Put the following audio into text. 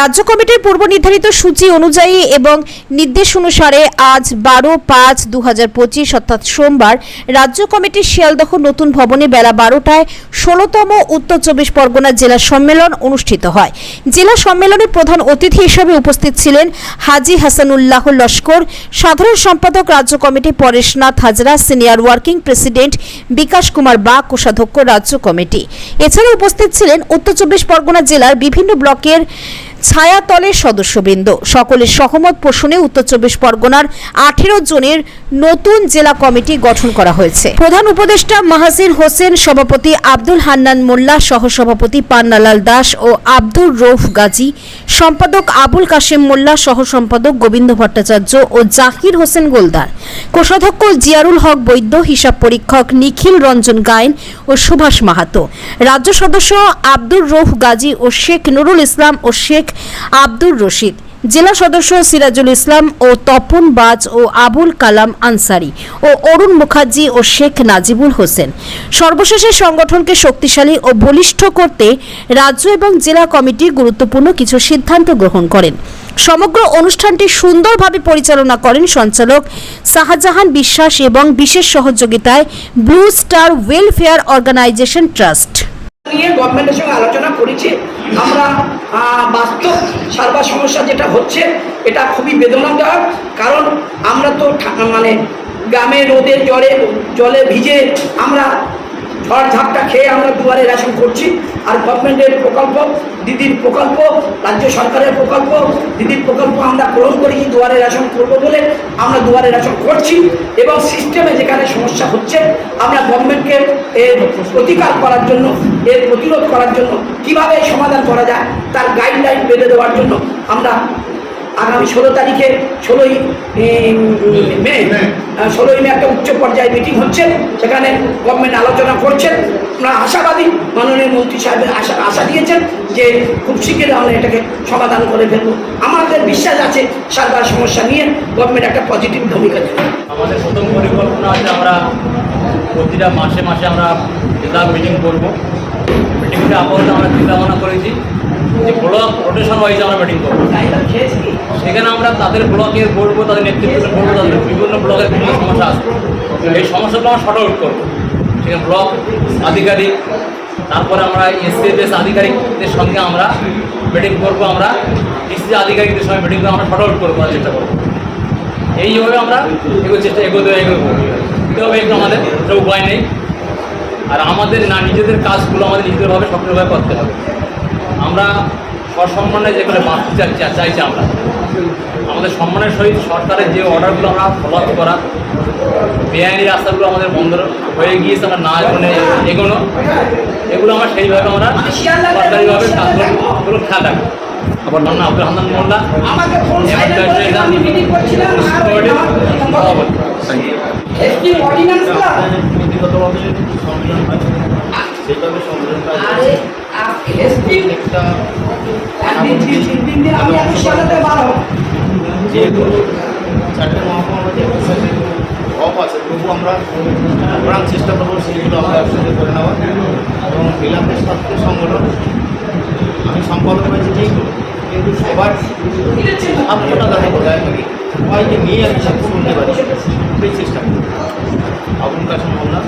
রাজ্য কমিটির পূর্ব নির্ধারিত সূচি অনুযায়ী এবং নির্দেশ অনুসারে আজ বারো পাঁচ দু হাজার পঁচিশ, অর্থাৎ সোমবার, রাজ্য কমিটির শিয়ালদহ নতুন ভবনে বেলা বারোটায় ষোলোতম উত্তর চব্বিশ পরগনা জেলা সম্মেলন অনুষ্ঠিত হয়। জেলা সম্মেলনে প্রধান অতিথি হিসেবে উপস্থিত ছিলেন হাজি হাসানুল্লাহ লস্কর, সাধারণ সম্পাদক রাজ্য committee Pareshnath Hazra, senior working president Bikash Kumar বা, কোষাধ্যক্ষ রাজ্য কমিটি। এছাড়া উপস্থিত ছিলেন উত্তর চব্বিশ পরগনা জেলার বিভিন্ন ব্লকের ছায়াতলের সদস্যবৃন্দ। সকলের সহমত পোষণে উত্তর চব্বিশ পরগনার আঠেরো জনের নতুন জেলা কমিটি গঠন করা হয়েছে। প্রধান উপদেষ্টা মাহাসির হোসেন, সভাপতি আব্দুল হান্নান মোল্লা, সহসভাপতি পান্নালাল দাস ও আব্দুর রৌফ গাজী সম্পাদক আবুল কাশেম মোল্লা, সহ সম্পাদক গোবিন্দ ভট্টাচার্য ও জাকির হোসেন গোলদার। কোষাধ্যক্ষ জিয়ারুল হক বৈদ্য, হিসাব পরীক্ষক নিখিল রঞ্জন গায়েন ও সুভাষ মাহাতো। রাজ্য সদস্য আব্দুর রৌফ গাজী ও শেখ নুরুল ইসলাম ও শেখ আব্দুর রশিদ। জেলা সদস্য সিরাজুল ইসলাম ও তপন বাজ ও আবুল কালাম আনসারি ও অরুণ মুখার্জি ও শেখ নাজিবুল হোসেন। সর্বশেষে সংগঠনকে শক্তিশালী ও বলিষ্ঠ করতে রাজ্য এবং জেলা কমিটি গুরুত্বপূর্ণ কিছু সিদ্ধান্ত গ্রহণ করেন। সমগ্র অনুষ্ঠানটি সুন্দরভাবে পরিচালনা করেন সঞ্চালক শাহজাহান বিশ্বাস এবং বিশেষ সহযোগিতায় blue star welfare organisation trust. নিয়ে গভর্নমেন্টের সঙ্গে আলোচনা করেছি। আমরা বাস্তব সার্বা সমস্যা যেটা হচ্ছে, এটা খুবই বেদনাদায়ক। কারণ আমরা তো মানে গ্রামে রোদে জলে জলে ভিজে আমরা ঝড় ঝাপটা খেয়ে আমরা দুয়ারে রেশন করছি। আর গভর্নমেন্টের প্রকল্প, দিদির প্রকল্প, রাজ্য সরকারের প্রকল্প, দিদির প্রকল্প আমরা গ্রহণ করেছি দুয়ারে রেশন করব বলে আমরা দুয়ারে রেশন করছি। এবং সিস্টেমে যেখানে সমস্যা হচ্ছে, আমরা গভর্নমেন্টকে এর প্রতিকার করার জন্য, এর প্রতিরোধ করার জন্য কীভাবে সমাধান করা যায়, তার গাইডলাইন বেঁধে দেওয়ার জন্য আমরা আগামী ষোলো তারিখে ষোলোই মে ষোলোই মে একটা উচ্চ পর্যায়ে মিটিং হচ্ছে সেখানে গভর্নমেন্ট আলোচনা করছেন। আমরা আশাবাদী মাননীয় মন্ত্রী সাহেবের আশা আশা দিয়েছেন যে খুব শীঘ্রই আমরা এটাকে সমাধান করে ফেলব। আমাদের বিশ্বাস আছে সারবার সমস্যা নিয়ে গভর্নমেন্ট একটা পজিটিভ ভূমিকা নেবে। আমাদের প্রথম পরিকল্পনা আছে আমরা প্রতিটা মাসে মাসে আমরা জেলা মিটিং করব। মিটিংটা আপাতত আমরা চিন্তা ভাবনা করেছি। যে ব্লক রোটেশন ওয়াইজ আমরা মিটিং করব। সেখানে আমরা তাদের ব্লকের বলব তাদের নেতৃত্ব বলব তাদের বিভিন্ন ব্লকের বিভিন্ন সমস্যা আসবে এই সমস্যাগুলো আমরা শর্ট আউট করব। সেখানে ব্লক আধিকারিক, তারপরে আমরা এসসিএফএস আধিকারিকদের সঙ্গে আমরা মিটিং করব, আমরা ডিসি আধিকারিকদের সঙ্গে মিটিং করে আমরা শর্ট আউট করব চেষ্টা করব। এইভাবে আমরা এগোর চেষ্টা, এগোতে এগোবো এতে হবে একটু আমাদের উপায় নেই। আর আমাদের না, নিজেদের কাজগুলো আমাদের নিজেদেরভাবে সক্রিয়ভাবে করতে হবে। আমরা সসম্মানে যেগুলো বাঁচতে চা- চা- চাইছি আমরা। আমাদের সম্মানের সহিত সরকারের যে অর্ডারগুলো আমরা ফলো আপ করা বেআইনি রাস্তাগুলো আমাদের বন্ধ হয়ে গিয়েছে আমরা না মানে এগোনো এগুলো আমরা সেইভাবে আমরা সরকারিভাবে কাজগুলো খেয়াল রাখব আবার নাম আব্দুল হান্নান মোল্লা নীতিগতভাবে সম্মেলন হয় সেইভাবে দিন আমি এখন সাজাতে পারো যেহেতু চারটে মহকুমা অফ আছে তবু আমরা প্রাণ চেষ্টা করব সেগুলো আমরা একসাথে করে নেওয়া এবং বিলাপের ছাত্র সংগঠন আমি সম্পাদক হয়েছি, ঠিক কিন্তু সবার আত্মটা দেখা যায় সবাইকে নিয়ে আমি সব শুনতে পারি সেই চেষ্টা করি আবুল কাসম মোল্লা